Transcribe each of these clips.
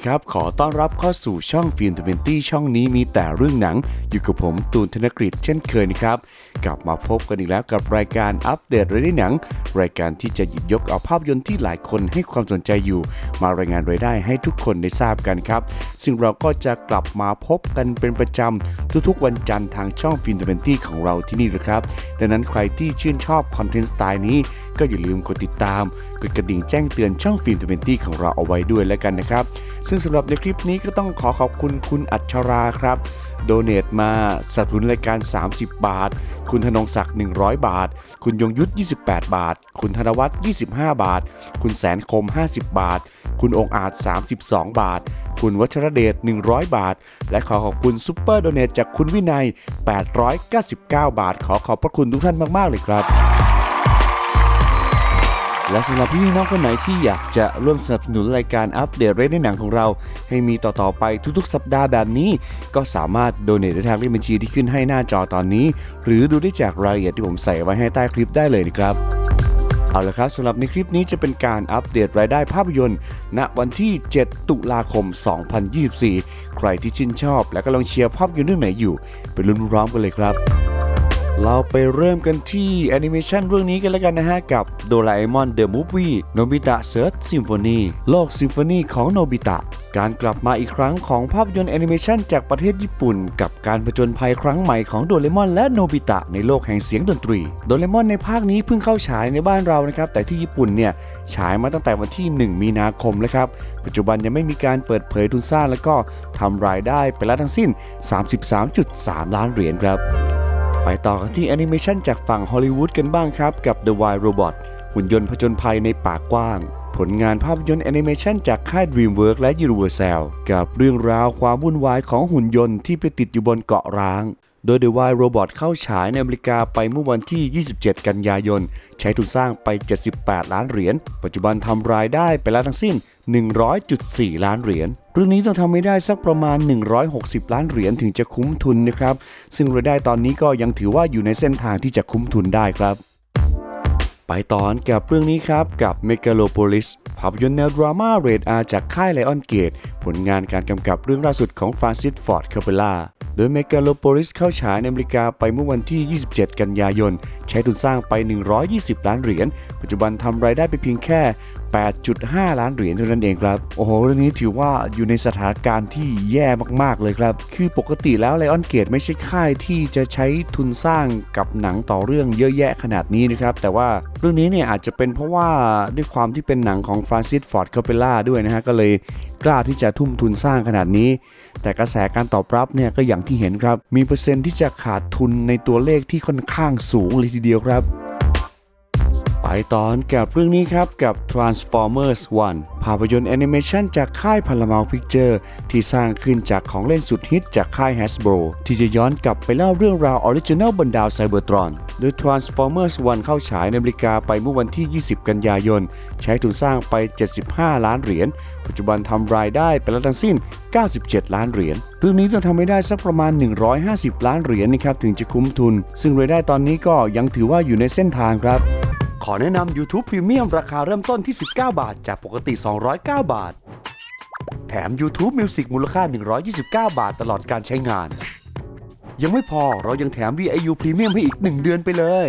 ดีครับ ขอต้อนรับเข้าสู่ช่องฟิล์มทเวนตี้ช่องนี้มีแต่เรื่องหนัง อยู่กับผมตูนธนกฤษเช่นเคยนะครับ กลับมาพบกันอีกแล้วกับรายการอัปเดตเรื่องหนัง รายการที่จะหยิบยกเอาภาพยนตร์ที่หลายคนให้ความสนใจอยู่ มารายงานรายได้ให้ทุกคนได้ทราบกันครับ ซึ่งเราก็จะกลับมาพบกันเป็นประจำทุกๆวันจันทร์ทางช่องฟิล์มทเวนตี้ของเราที่นี่นะครับดังนั้นใครที่ชื่นชอบคอนเทนต์สไตล์นี้ก็อย่าลืมกดติดตาม กดกระดิ่งแจ้งเตือนช่องฟิล์มทเวนตี้ของเราเอาไว้ด้วยแล้วกันนะครับ ซึ่งสำหรับในคลิปนี้ก็ต้องขอขอบคุณคุณอัชราครับโดเน a มาสนับสนุนรายการ 30 บาท คุณธนงศักดิ์ 100 บาท คุณยงยุทธ 28 บาท คุณธนวัฒน์ 25 บาท คุณแสนคม 50 บาท คุณองค์อาจ 32 บาท คุณวัชรเดช 100 บาท และขอขอบคุณซุปเปอร์โดเน a จากคุณวินัย 899 บาท ขอขอบพระคุณทุกท่านมาก ๆ เลยครับ และสำหรับพี่น้องคนไหนที่อยากจะร่วมสนับสนุนรายการอัปเดตเรื่องในหนังของเรา ให้มีต่อๆไปทุกๆ สัปดาห์แบบนี้ ก็สามารถโดเนทได้ทางเลขบัญชีที่ขึ้นให้หน้าจอตอนนี้ หรือดูได้จากรายละเอียดที่ผมใส่ไว้ให้ใต้คลิปได้เลยนะครับเอาละครับสำหรับในคลิปนี้จะเป็นการอัปเดตรายได้ภาพยนตร์ ณวันที่ 7 ตุลาคม 2024 ใครที่ชื่นชอบ และกำลังเชียร์ภาพยนตร์เรื่องไหนอยู่ไปลุ้นร้อมกันเลยครับ เราไปเริ่มกันที่แอนิเมชันเรื่องนี้กันแล้วกันนะฮะ กับโดราเอมอนเดอะมูฟวี่โนบิตะเซิร์ชซิมโฟนีโลกซิมโฟนีของโนบิตะ การกลับมาอีกครั้งของภาพยนตร์แอนิเมชันจากประเทศญี่ปุ่น กับการผจญภัยครั้งใหม่ของโดเรมอนและโนบิตะในโลกแห่งเสียงดนตรี โดเรมอนในภาคนี้เพิ่งเข้าฉายในบ้านเรานะครับ แต่ที่ญี่ปุ่นเนี่ยฉายมาตั้งแต่วันที่ 1 มีนาคมแล้วครับ ปัจจุบันยังไม่มีการเปิดเผยทุนสร้างแล้วก็ทำรายได้ไปแล้วทั้งสิ้น 33.3 ล้านเหรียญครับ ไปต่อกันที่แอนิเมชันจากฝั่งฮอลลีวูดกันบ้างครับ กับ The Wild Robot หุ่นยนต์ผจญภัยในป่ากว้าง ผลงานภาพยนตร์แอนิเมชันจากค่าย DreamWorks และ Universal กับเรื่องราวความวุ่นวายของหุ่นยนต์ที่ไปติดอยู่บนเกาะร้าง โดย The Wild Robot เข้าฉายในอเมริกาไปเมื่อวันที่ 27 กันยายน ใช้ทุนสร้างไป 78 ล้านเหรียญ ปัจจุบันทำรายได้ไปแล้วทั้งสิ้น 100.4 ล้านเหรียญเรื่องนี้ต้องทำไม่ได้สักประมาณ 160 ล้านเหรียญถึงจะคุ้มทุนนะครับ ซึ่งรายได้ตอนนี้ก็ยังถือว่าอยู่ในเส้นทางที่จะคุ้มทุนได้ครับ ไปตอนกับเรื่องนี้ครับกับ Megalopolis ภาพยนตร์แนวดราม่าเรดอาจากค่ายไลออนเกตผลงานการกำกับเรื่องล่าสุดของฟรานซิสฟอร์ดคาเปล่าโดย Megalopolis เข้าฉายในอเมริกาไปเมื่อวันที่ 27 กันยายน ใช้ทุนสร้างไป 120 ล้านเหรียญ ปัจจุบันทำรายได้ไปเพียงแค่ 8.5 ล้านเหรียญเท่านั้นเองครับ โอ้โห เรื่องนี้ถือว่าอยู่ในสถานการณ์ที่แย่มากๆเลยครับ คือปกติแล้วไลออนเกตไม่ใช่ค่ายที่จะใช้ทุนสร้างกับหนังต่อเรื่องเยอะแยะขนาดนี้นะครับ แต่ว่าเรื่องนี้เนี่ยอาจจะเป็นเพราะว่าด้วยความที่เป็นหนังของฟรานซิสฟอร์ดคาเปล่าด้วยนะฮะ ก็เลยกล้าที่จะทุ่มทุนสร้างขนาดนี้ แต่กระแสการตอบรับเนี่ยก็อย่างที่เห็นครับ มีเปอร์เซ็นต์ที่จะขาดทุนในตัวเลขที่ค่อนข้างสูงเลยทีเดียวครับ ไปตอนกับเรื่องนี้ครับกับ Transformers 1 ภาพยนตร์แอนิเมชันจากค่าย Paramount Picture ที่สร้างขึ้นจากของเล่นสุดฮิตจากค่าย Hasbro ที่จะย้อนกลับไปเล่าเรื่องราวออริจินัลบนดาวไซเบอร์ตรอน โดย Transformers 1 เข้าฉายในอเมริกาไปเมื่อวันที่ 20 กันยายน ใช้ทุนสร้างไป 75 ล้านเหรียญ ปัจจุบันทำรายได้ไปแล้วทั้งสิ้น 97 ล้านเหรียญ เรื่องนี้ต้องทำให้ได้สักประมาณ 150 ล้านเหรียญนะครับถึงจะคุ้มทุน ซึ่งรายได้ตอนนี้ก็ยังถือว่าอยู่ในเส้นทางครับ อแนะนำ YouTube Premium ราคาเริ่มต้นที่ 19 บาท จากปกติ 209 บาท แถม YouTube Music มูลค่า 129 บาทตลอดการใช้งาน ยังไม่พอเรายังแถม VIU Premium ให้อีก 1 เดือนไปเลย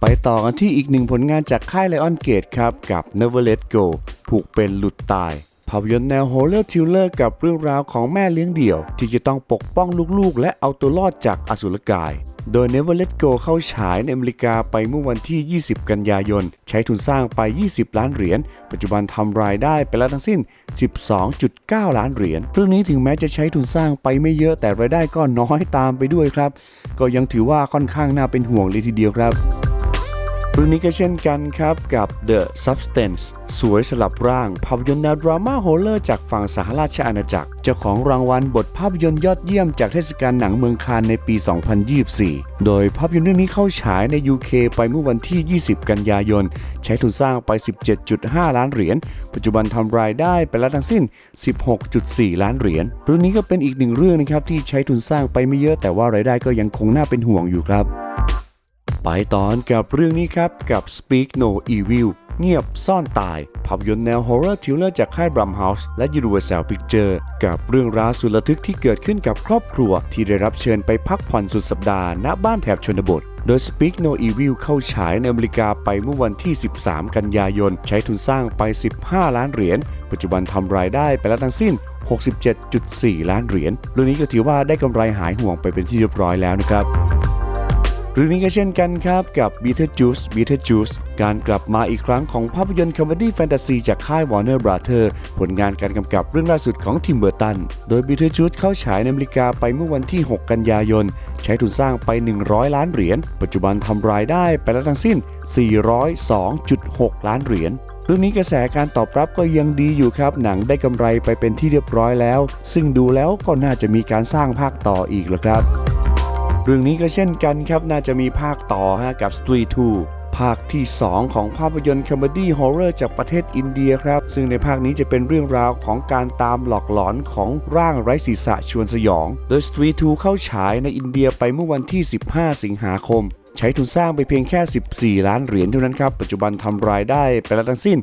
ไปต่อกันที่อีกหนึ่งผลงานจากค่าย Lion Gate ครับ กับ Never Let Go ผูกเป็นหลุดตายภาพยนตร์แนวโฮเลอร์ทิลเลอร์กับเรื่องราวของแม่เลี้ยงเดี่ยว ที่จะต้องปกป้องลูกๆ และเอาตัวรอดจากอสุรกาย โดย Never Let Go เข้าฉายในอเมริกาไปเมื่อวันที่ 20 กันยายน ใช้ทุนสร้างไป 20 ล้านเหรียญ ปัจจุบันทำรายได้ไปแล้วทั้งสิ้น 12.9 ล้านเหรียญ เรื่องนี้ถึงแม้จะใช้ทุนสร้างไปไม่เยอะแต่รายได้ก็น้อยตามไปด้วยครับ ก็ยังถือว่าค่อนข้างน่าเป็นห่วงเลยทีเดียวครับ เรื่องนี้ก็เช่นกันครับกับ The Substance สวยสลับร่าง ภาพยนตร์แนวดราม่าโฮลเลอร์จากฝั่งสหราชอาณาจักร เจ้าของรางวัลบทภาพยนตร์ยอดเยี่ยมจากเทศกาลหนังเมืองคานในปี 2024 โดยภาพยนตร์เรื่องนี้เข้าฉายใน UK ไปเมื่อวันที่ 20 กันยายน ใช้ทุนสร้างไป 17.5 ล้านเหรียญ ปัจจุบันทำรายได้ไปแล้วทั้งสิ้น 16.4 ล้านเหรียญ เรื่องนี้ก็เป็นอีกหนึ่งเรื่องนะครับที่ใช้ทุนสร้างไปไม่เยอะแต่ว่ารายได้ก็ยังคงน่าเป็นห่วงอยู่ครับ ไปตอนกับเรื่องนี้ครับกับ Speak No Evil เงียบซ่อนตาย ภาพยนตร์แนว Horror Thriller จากค่าย Blumhouse และ Universal Pictures กับเรื่องราวสุดระทึกที่เกิดขึ้นกับครอบครัว ที่ได้รับเชิญไปพักผ่อนสุดสัปดาห์ณบ้านแถบชนบท โดย Speak No Evil เข้าฉายในอเมริกาไปเมื่อวันที่ 13 กันยายน ใช้ทุนสร้างไป 15 ล้านเหรียญ ปัจจุบันทำรายได้ไปแล้วทั้งสิ้น 67.4 ล้านเหรียญเรื่องนี้ก็ถือว่าได้กำไรหายห่วงไปเป็นที่เรียบร้อยแล้วนะครับ รื่องนี้ก็เช่นกันครับกับ Beetlejuice Beetlejuice การกลับมาอีกครั้งของภาพยนตร์คอมเมดี้แฟนตาซีจากค่าย Warner Brother ผลงานการกำกับเรื่องล่าสุดของทิมเบอร์ตัน โดย Beetlejuice เข้าฉายในอเมริกาไปเมื่อวันที่ 6 กันยายน ใช้ทุนสร้างไป 100 ล้านเหรียญ ปัจจุบันทำรายได้ไปแล้วทั้งสิ้น 402.6 ล้านเหรียญเรื่องนี้กระแสการตอบรับก็ยังดีอยู่ครับ หนังได้กำไรไปเป็นที่เรียบร้อยแล้ว ซึ่งดูแล้วก็น่าจะมีการสร้างภาคต่ออีกแล้วครับ เรื่องนี้ก็เช่นกันครับน่าจะมีภาคต่อฮะกับ Street 2ภาคที่ 2 ของภาพยนตร์คอมเมดี้ฮอร์เรอร์จากประเทศอินเดียครับ ซึ่งในภาคนี้จะเป็นเรื่องราวของการตามหลอกหลอนของร่างไร้ศีรษะชวนสยอง โดย Street 2 เข้าฉายในอินเดียไปเมื่อวันที่ 15 สิงหาคม ใช้ทุนสร้างไปเพียงแค่ 14 ล้านเหรียญเท่านั้นครับ ปัจจุบันทำรายได้ไปแล้วทั้งสิ้น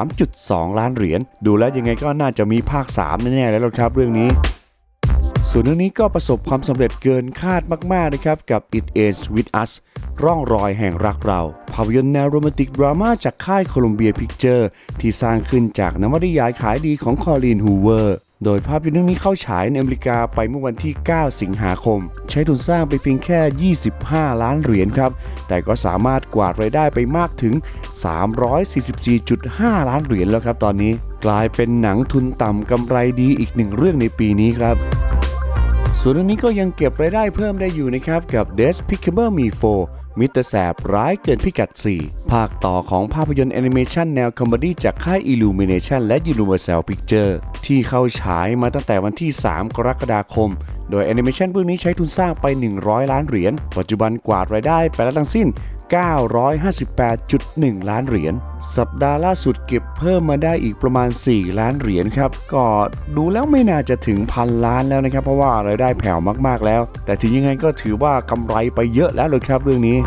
103.2 ล้านเหรียญดูแล้วยังไงก็น่าจะมีภาค 3 แน่ๆแล้วครับเรื่องนี้ ส่วนเรื่องนี้ก็ประสบความสำเร็จเกินคาดมาก ๆ นะครับ กับ It Ends With Us ร่องรอยแห่งรักเราภาพยนตร์แนวโรแมนติกดราม่าจากค่ายโคลัมเบียพิกเจอร์ที่สร้างขึ้นจากนวนิยายขายดีของคอลีนฮูเวอร์ โดยภาพยนตร์เรื่องนี้เข้าฉายในอเมริกาไปเมื่อวันที่ 9 สิงหาคม ใช้ทุนสร้างไปเพียงแค่ 25 ล้านเหรียญครับ แต่ก็สามารถกวาดรายได้ไปมากถึง 344.5 ล้านเหรียญแล้วครับตอนนี้ กลายเป็นหนังทุนต่ำกำไรดีอีกหนึ่งเรื่องในปีนี้ครับ ส่วนเรื่องนี้ก็ยังเก็บรายได้เพิ่มได้อยู่นะครับกับ Despicable Me 4มิตรแสบร้ายเกินพิกัด 4 ภาคต่อของภาพยนตร์แอนิเมชันแนวคอมเมดี้จากค่าย Illumination และ Universal Pictures ที่เข้าฉายมาตั้งแต่วันที่ 3 กรกฎาคม โดยแอนิเมชันเรื่องนี้ใช้ทุนสร้างไป 100 ล้านเหรียญ ปัจจุบันกวาดรายได้ไปแล้วทั้งสิ้น 958.1 ล้านเหรียญ สัปดาห์ล่าสุดเก็บเพิ่มมาได้อีกประมาณ 4 ล้านเหรียญครับ ก็ดูแล้วไม่น่าจะถึงพันล้านแล้วนะครับ เพราะว่ารายได้แผ่วมากๆแล้ว แต่ถึงยังไงก็ถือว่ากำไรไปเยอะแล้วเลยครับเรื่องนี้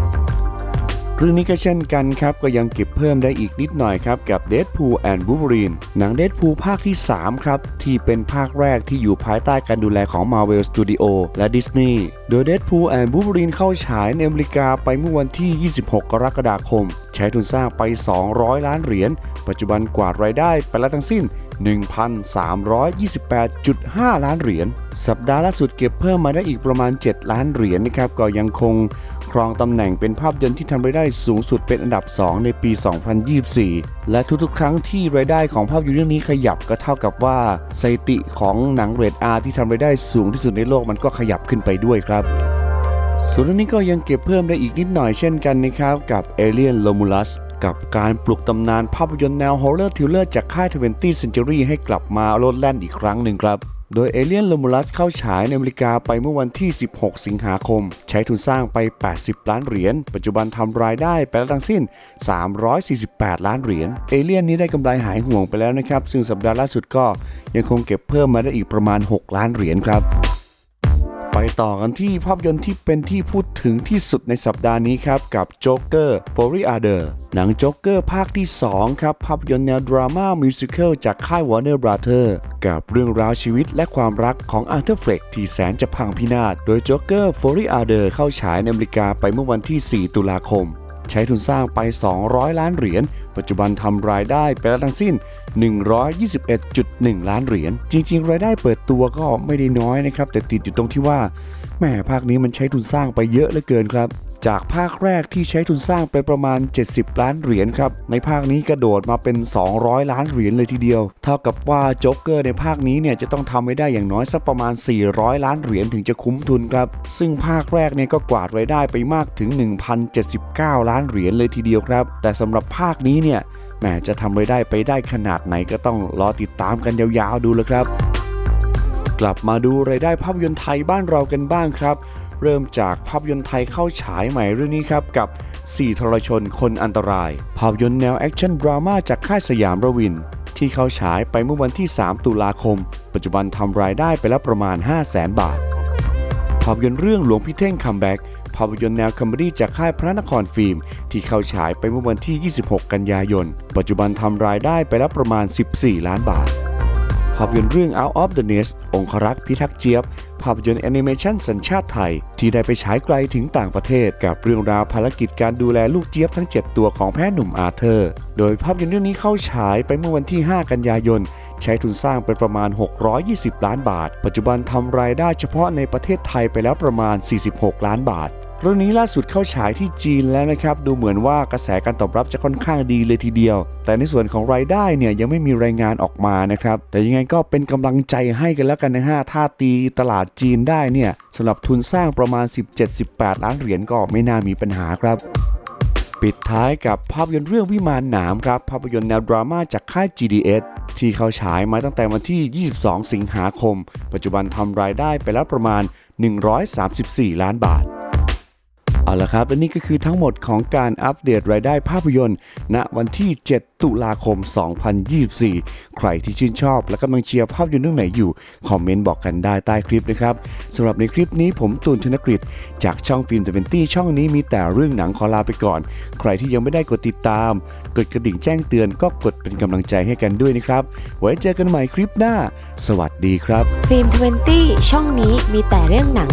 รื่องนี้ก็เช่นกันครับ ก็ยังเก็บเพิ่มได้อีกนิดหน่อยครับ กับ Deadpool and Wolverine หนัง Deadpool ภาคที่ 3 ครับ ที่เป็นภาคแรกที่อยู่ภายใต้การดูแลของ Marvel Studio และ Disney โดย Deadpool and Wolverine เข้าฉายในอเมริกาไปเมื่อวันที่ 26 กรกฎาคม ใช้ทุนสร้างไป 200 ล้านเหรียญ ปัจจุบันกวาดรายได้ไปแล้วทั้งสิ้น 1,328.5 ล้านเหรียญ สัปดาห์ล่าสุดเก็บเพิ่มมาได้อีกประมาณ 7 ล้านเหรียญนะครับ ก็ยังคง ครองตำแหน่งเป็นภาพยนตร์ที่ทำรายได้สูงสุดเป็นอันดับ 2 ในปี 2024 และทุกๆ ครั้งที่รายได้ของภาพยนตร์เรื่องนี้ขยับก็เท่ากับว่าสถิติของหนังเรทอาที่ทำรายได้สูงที่สุดในโลกมันก็ขยับขึ้นไปด้วยครับส่วนเรื่องนี้ก็ยังเก็บเพิ่มได้อีกนิดหน่อยเช่นกันนะครับกับ Alien Romulus กับการปลุกตำนานภาพยนตร์แนว Horror Thriller จากค่าย 20th Century ให้กลับมาโลดแล่นอีกครั้งหนึ่งครับ โดยเอเลียนลมูลัสเข้าฉายในอเมริกาไปเมื่อวันที่ 16 สิงหาคม ใช้ทุนสร้างไป 80 ล้านเหรียญ ปัจจุบันทำรายได้ไปแล้วทั้งสิ้น 348 ล้านเหรียญ เอเลียนนี้ได้กำไรหายห่วงไปแล้วนะครับ ซึ่งสัปดาห์ล่าสุดก็ยังคงเก็บเพิ่มมาได้อีกประมาณ 6 ล้านเหรียญครับ ไปต่อกันที่ภาพยนตร์ที่เป็นที่พูดถึงที่สุดในสัปดาห์นี้ครับ กับ Joker f o r y Other หนังจ็อกเกอร์ภาคที่ 2 ครับ ภาพยนตร์แนวดราม่ามิวสิควลจากค่าย Warner Brother กับเรื่องราวชีวิตและความรักของอาร์เธอร์เฟล็กที่แสนจะพังพินาศ โดย Joker f o r y Other เข้าฉายในอเมริกาไปเมื่อวันที่ 4 ตุลาคม ใช้ทุนสร้างไป 200 ล้านเหรียญ ปัจจุบันทำรายได้ไปแล้วทั้งสิ้น 121.1 ล้านเหรียญ จริง ๆ รายได้เปิดตัวก็ไม่ได้น้อยนะครับ แต่ติดอยู่ตรงที่ว่าแหม่ภาคนี้มันใช้ทุนสร้างไปเยอะเหลือเกินครับ จากภาคแรกที่ใช้ทุนสร้างไปประมาณ 70 ล้านเหรียญครับ ในภาคนี้กระโดดมาเป็น 200 ล้านเหรียญเลยทีเดียว เท่ากับว่าโจ๊กเกอร์ในภาคนี้เนี่ยจะต้องทำให้ได้อย่างน้อยสักประมาณ 400 ล้านเหรียญถึงจะคุ้มทุนครับ ซึ่งภาคแรกเนี่ยก็กวาดรายได้ไปมากถึง 1,079 ล้านเหรียญเลยทีเดียวครับ แต่สำหรับภาคนี้เนี่ยแหมจะทำรายได้ไปได้ขนาดไหนก็ต้องรอติดตามกันยาวๆดูเลยครับ กลับมาดูรายได้ภาพยนตร์ไทยบ้านเรากันบ้างครับ เริ่มจากภาพยนตร์ไทยเข้าฉายใหม่เรื่องนี้ครับกับ4ทรชนคนอันตราย ภาพยนตร์แนวแอคชั่นดราม่าจากค่ายสยามรวิน ที่เข้าฉายไปเมื่อวันที่ 3 ตุลาคม ปัจจุบันทำรายได้ไปแล้วประมาณ 5 0 0แสนบาท ภาพยนตร์เรื่องหลวงพี่เท่งคัมแบ็กภาพยนตร์แนวคอมเมดี้จากค่ายพระนครฟิล์ม ที่เข้าฉายไปเมื่อวันที่ 26 กันยายน ปัจจุบันทำรายได้ไปแล้วประมาณ 14 ล้านบาทาพยนตร์เรื่อง Out of the Nest องครักษ์พิทักษ์เจี๊ยบ ภาพยนตร์แอนิเมชันสัญชาติไทย ที่ได้ไปฉายไกลถึงต่างประเทศ กับเรื่องราวภารกิจการดูแลลูกเจี๊ยบทั้ง 7 ตัวของแพทย์หนุ่มอาเธอร์ โดยภาพยนตร์เรื่องนี้เข้าฉายไปเมื่อวันที่ 5 กันยายน ใช้ทุนสร้างไปประมาณ 620 ล้านบาท ปัจจุบันทำรายได้เฉพาะในประเทศไทยไปแล้วประมาณ 46 ล้านบาท เรื่องนี้ล่าสุดเข้าฉายที่จีนแล้วนะครับ ดูเหมือนว่ากระแสการตอบรับจะค่อนข้างดีเลยทีเดียว แต่ในส่วนของรายได้เนี่ยยังไม่มีรายงานออกมานะครับ แต่ยังไงก็เป็นกำลังใจให้กันแล้วกันนะฮะถ้าตีตลาดจีนได้เนี่ยสำหรับทุนสร้างประมาณ 17-18 ล้านเหรียญก็ไม่น่ามีปัญหาครับปิดท้ายกับภาพยนตร์เรื่องวิมานหนามครับ ภาพยนตร์แนวดราม่าจากค่าย GDS ที่เข้าฉายมาตั้งแต่วันที่ 22 สิงหาคม ปัจจุบันทำรายได้ไปแล้วประมาณ 134 ล้านบาท เอาละครับและนี่ก็คือทั้งหมดของการอัปเดตรายได้ภาพยนตร์ ณวันที่ 7 ตุลาคม 2024 ใครที่ชื่นชอบ และกำลังเชียร์ภาพยนตร์เรื่องไหนอยู่ คอมเมนต์บอกกันได้ใต้คลิปนะครับสำหรับในคลิปนี้ผมตูนธนกฤษจากช่องฟิล์มเดเนตี้ช่องนี้มีแต่เรื่องหนังขอลาไปก่อน ใครที่ยังไม่ได้กดติดตาม กดกระดิ่งแจ้งเตือนก็กดเป็นกำลังใจให้กันด้วยนะครับ ไว้เจอกันใหม่คลิปหน้า สวัสดีครับ ฟิล์มทเนตี้ช่องนี้มีแต่เรื่องหนัง